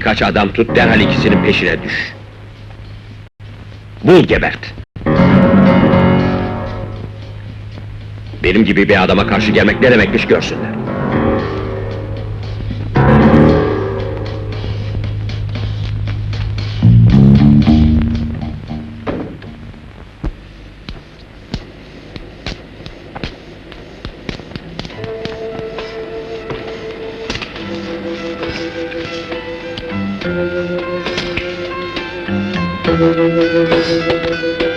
Kaç adam tut, derhal ikisinin peşine düş. Bul gebert. Benim gibi bir adama karşı gelmek ne demekmiş görsünler. Thank you.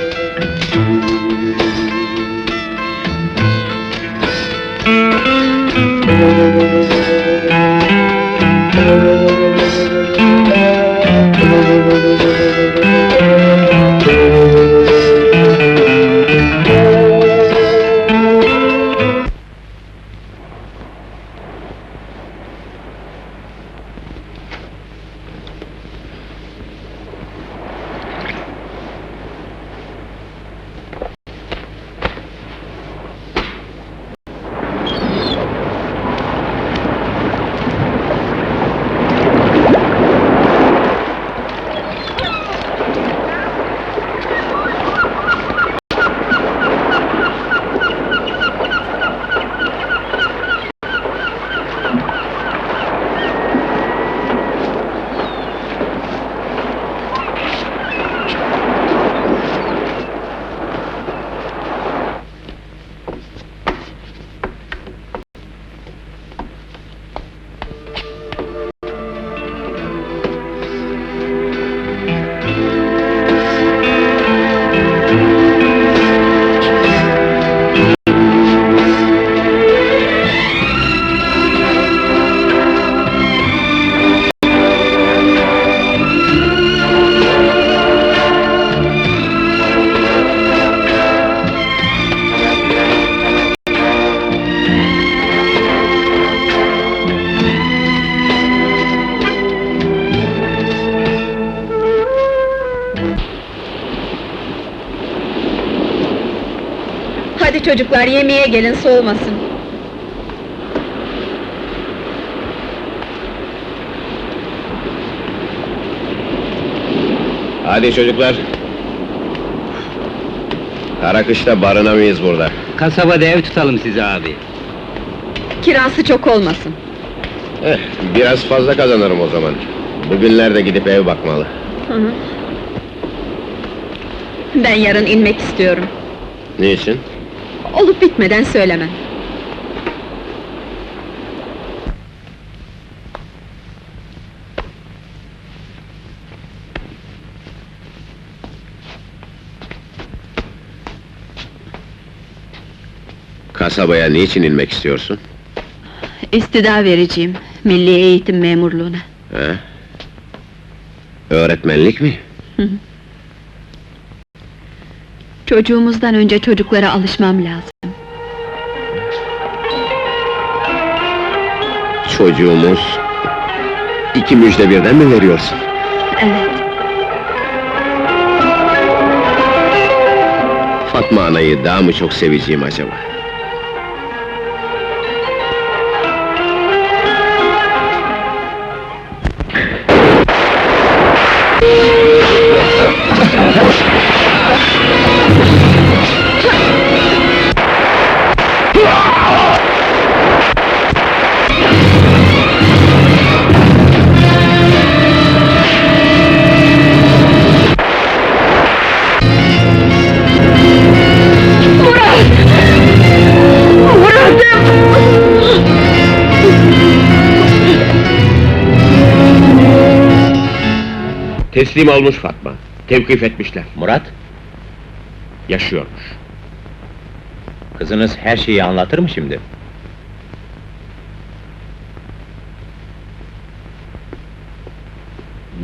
Hadi çocuklar yemeğe gelin soğumasın. Hadi çocuklar. Kara kışta barınamayız burada. Kasabada ev tutalım size abi. Kirası çok olmasın. Eh, biraz fazla kazanırım o zaman. Bugünlerde gidip ev bakmalı. Hı hı. Ben yarın inmek istiyorum. Niçin? Olup bitmeden söylemem. Kasabaya niçin inmek istiyorsun? İstida vereceğim, milli eğitim memurluğuna. He? Öğretmenlik mi? Çocuğumuzdan önce çocuklara alışmam lazım. Çocuğumuz... iki müjde birden mi veriyorsun? Evet, Fatma anayı daha mı çok seveceğim acaba? Teslim olmuş Fatma. Tevkif etmişler. Murat, Yaşıyormuş. kızınız her şeyi anlatır mı şimdi?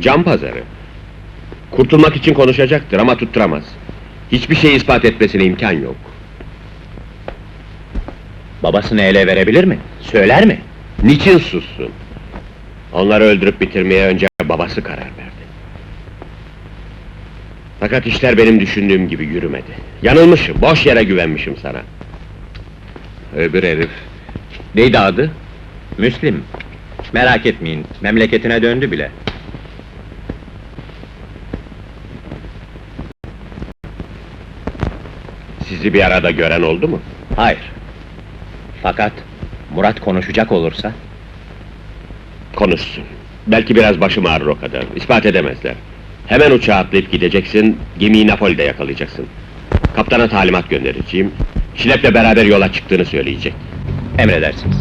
Can pazarı. Kurtulmak için konuşacaktır ama tutturamaz. Hiçbir şey ispat etmesine imkan yok. Babasını ele verebilir mi? Söyler mi? Niçin sussun? Onları öldürüp bitirmeye önce babası karar verdi. Fakat işler benim düşündüğüm gibi yürümedi. Yanılmışım, boş yere güvenmişim sana. Öbür herif. Neydi adı? Müslim. Merak etmeyin, memleketine döndü bile. Sizi bir arada gören oldu mu? Hayır. Fakat Murat konuşacak olursa... Konuşsun. Belki biraz başım ağrır o kadar. İspat edemezler. Hemen uçağa atlayıp gideceksin, gemiyi Napoli'de yakalayacaksın. Kaptana talimat göndereceğim. Şilep'le beraber yola çıktığını söyleyecek. emredersiniz.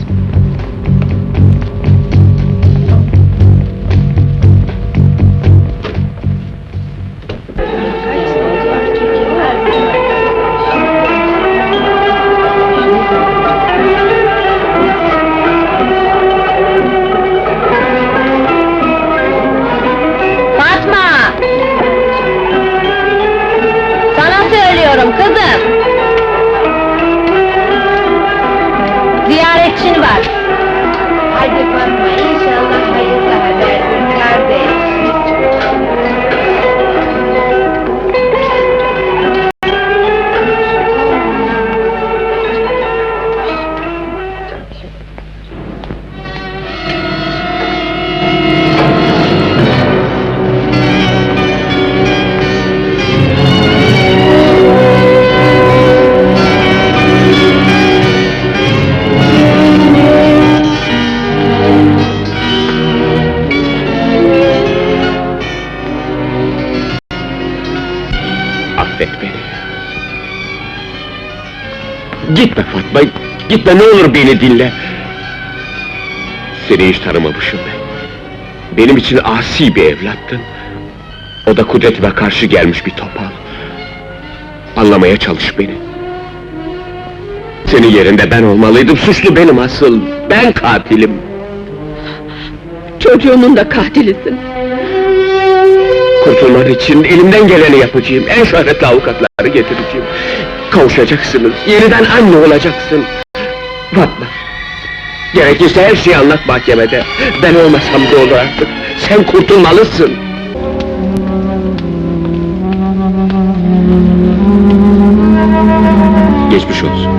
Gitme Fatma, gitme ne olur beni dinle. Seni hiç tanımamışım ben. Benim için asi bir evlattın. O da kudretime karşı gelmiş bir topal. Anlamaya çalış beni. Senin yerinde ben olmalıydım, suçlu benim asıl. Ben katilim. Çocuğunun da katilisin. Kurtulman için elimden geleni yapacağım. En şöhretli avukatları getireceğim. Kavuşacaksınız. Yeniden anne olacaksın. Fatma. Gerekirse her şeyi anlat mahkemede. Ben olmasam da olur artık. Sen kurtulmalısın. Geçmiş olsun.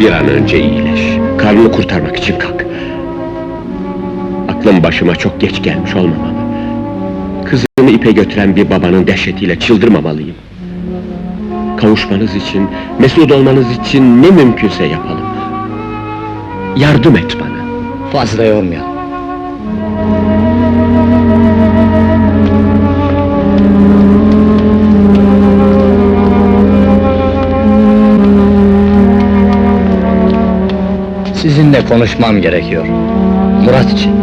Bir an önce iyileş. Karnını kurtarmak için kalk. Aklım başıma çok geç gelmiş olmamalı. Kızını ipe götüren bir babanın dehşetiyle çıldırmamalıyım. Kavuşmanız için, mesut olmanız için ne mümkünse yapalım. Yardım et bana. Fazla yormayalım. Sizinle konuşmam gerekiyor. Murat için.